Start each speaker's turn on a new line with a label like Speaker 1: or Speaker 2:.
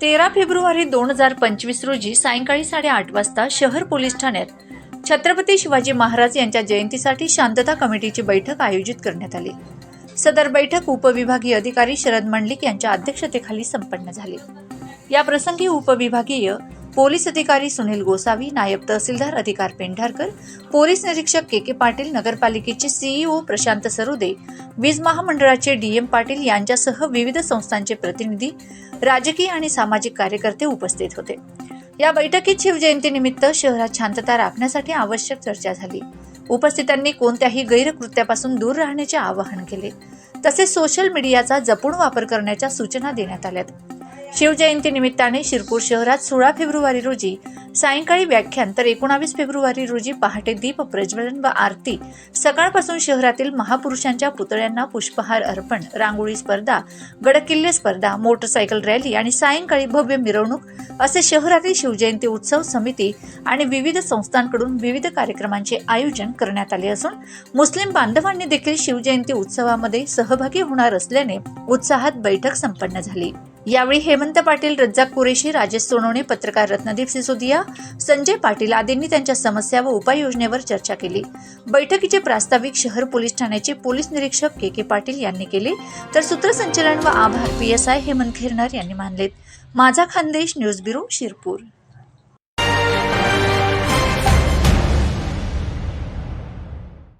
Speaker 1: तेरा फेब्रुवारी दोन हजार पंचवीस रोजी सायंकाळी साडेआठ वाजता शहर पोलीस ठाण्यात छत्रपती शिवाजी महाराज यांच्या जयंतीसाठी शांतता कमिटीची बैठक आयोजित करण्यात आली. सदर बैठक उपविभागीय अधिकारी शरद मंडलिक यांच्या अध्यक्षतेखाली संपन्न झाली. या प्रसंगी उपविभागीय पोलीस अधिकारी सुनील गोसावी नायब तहसीलदार अधिकार पेंढारकर पोलीस निरीक्षक के के पाटील नगरपालिकेचे सीईओ प्रशांत सरोदे वीज महामंडळाचे डीएम पाटील यांच्यासह विविध संस्थांचे प्रतिनिधी राजकीय आणि सामाजिक कार्यकर्ते उपस्थित होते. या बैठकीत शिवजयंतीनिमित्त शहरात शांतता राखण्यासाठी आवश्यक चर्चा झाली. उपस्थितांनी कोणत्याही गैरकृत्यापासून दूर राहण्याचे आवाहन केले. तसेच सोशल मीडियाचा जपून वापर करण्याच्या सूचना देण्यात आल्यात. शिवजयंती निमित्ताने शिरपूर शहरात सोळा फेब्रुवारी रोजी सायंकाळी व्याख्यान तर एकोणावीस फेब्रुवारी रोजी पहाटे दीप प्रज्वलन व आरती सकाळपासून शहरातील महापुरुषांच्या पुतळ्यांना पुष्पहार अर्पण रांगोळी स्पर्धा गडकिल्ले स्पर्धा मोटरसायकल रॅली आणि सायंकाळी भव्य मिरवणूक असे शहरातील शिवजयंती उत्सव समिती आणि विविध संस्थांकडून विविध कार्यक्रमांचे आयोजन करण्यात आले असून मुस्लिम बांधवांनी देखील शिवजयंती उत्सवामध्ये सहभागी होणार असल्याने उत्साहात बैठक संपन्न झाली. यावेळी हेमंत पाटील रज्जाक कुरेशी राजेश सोनवणे पत्रकार रत्नदीप सिसोदिया संजय पाटील आदींनी त्यांच्या समस्या व उपाययोजनेवर चर्चा केली. बैठकीचे प्रास्ताविक शहर पोलीस ठाण्याचे पोलीस निरीक्षक के के पाटील यांनी केले. तर सूत्रसंचलन व आभार पी एस हेमंत खिरणार यांनी मानलेत. माझा खानदेश न्यूज ब्युरो शिरपूर.